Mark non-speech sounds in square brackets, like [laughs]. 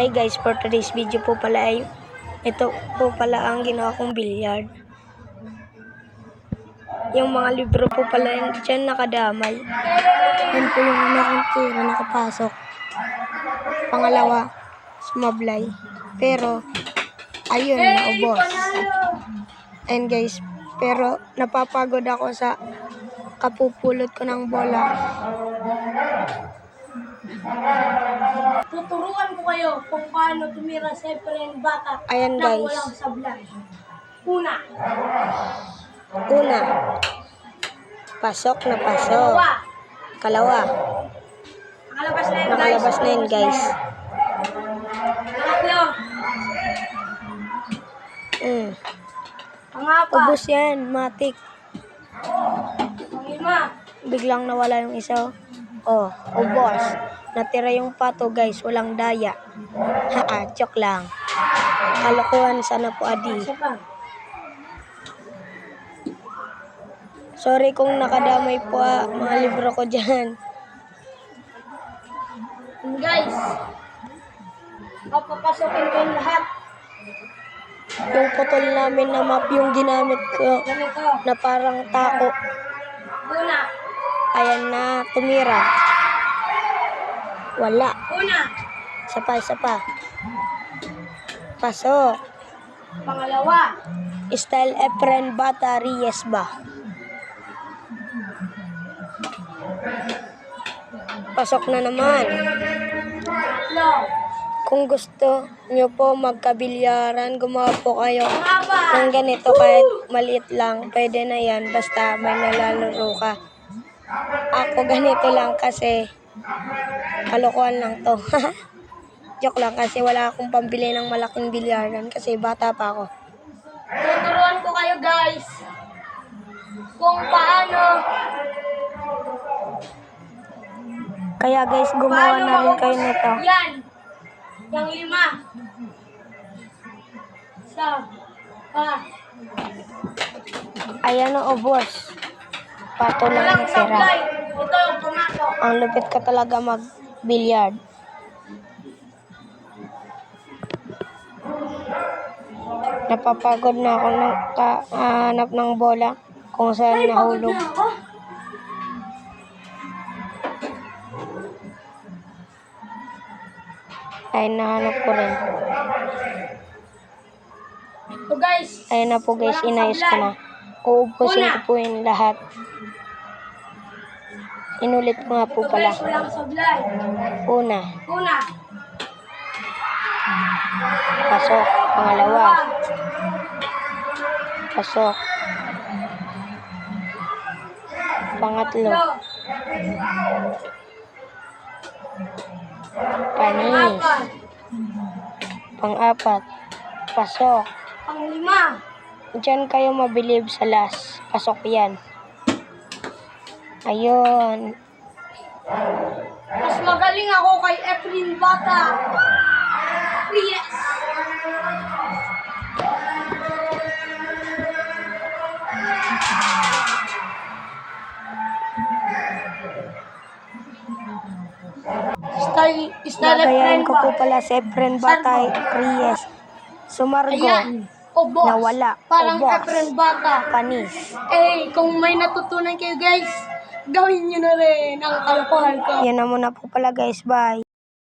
Hi guys, for today's video po pala ay ito po pala ang ginawa kong billiard. Yung mga libro po pala yun dyan nakadamay. Yan po yung una kong tira nakapasok. Pangalawa, sumablay. Pero, ayun, naubos. And guys, pero napapagod ako sa kapupulot ko ng bola. Tuturuan ko kayo kung paano tumira sa yung bata Ayan, na guys. walang sablay. Una, Una, pasok na pasok. dalawa, Kalawa, nakalabas na yun guys. nakalabas na yun guys. Pangatlo, Mm. pangapa, Ubus yan, matik. panglima, Biglang nawala yung isa. Oh, ubos. Natira yung pato guys, walang daya. Ha, joke lang. Kalokohan sana po adi. Sorry kung nakadamay po ah, mga libro ko dyan. Guys, papapasokin ko yung lahat. Yung putol namin na map yung ginamit ko Ganito, na parang tako. una, Ayan na, tumira. Wala. una, Isa pa, isa pa. Pasok. pangalawa, Style Efren Bata Reyes ba? Pasok na naman. tatlo, Kung gusto nyo po magkabilyaran, gumawa po kayo ng ganito kahit maliit lang. Pwede na yan, basta may nalalaro ka. Ako ganito lang kasi kalokohan lang to. [laughs] Joke lang kasi wala akong pambili ng malaking bilyaran kasi bata pa ako. tuturuan ko kayo guys kung paano Kaya guys, gumawa Paano na rin kayo nito. Yan. Yung lima. Isa. Pa. Ayan o, boss. Pato lang natira. Ang lupit ka talaga mag-billiard. Napapagod na ako ng kahanap ng bola kung saan nahulog. na ako. Ay, nahanap ko rin. Ito guys. Ayun na po guys, inayos ko na. Uubusin ko po yung lahat. Inulit ko nga po pala. Una, Una. pasok. Pangalawa, pasok. Pangatlo, panis. Apat. Pang-apat, pasok. Panglima. Diyan kayo mabilib sa last. Pasok yan. Ayun. Mas magaling ako kay Efren Bata. Yes. Style, style Gagayahin Efren ko po pala si Efren Batay Reyes. Sumargo. Ayan. O boss. Nawala. Parang O boss. Efren Bata. Panis. Eh, kung may natutunan kayo guys, gawin nyo na rin ang kalokohan ko. Yan na muna po pala guys. Bye.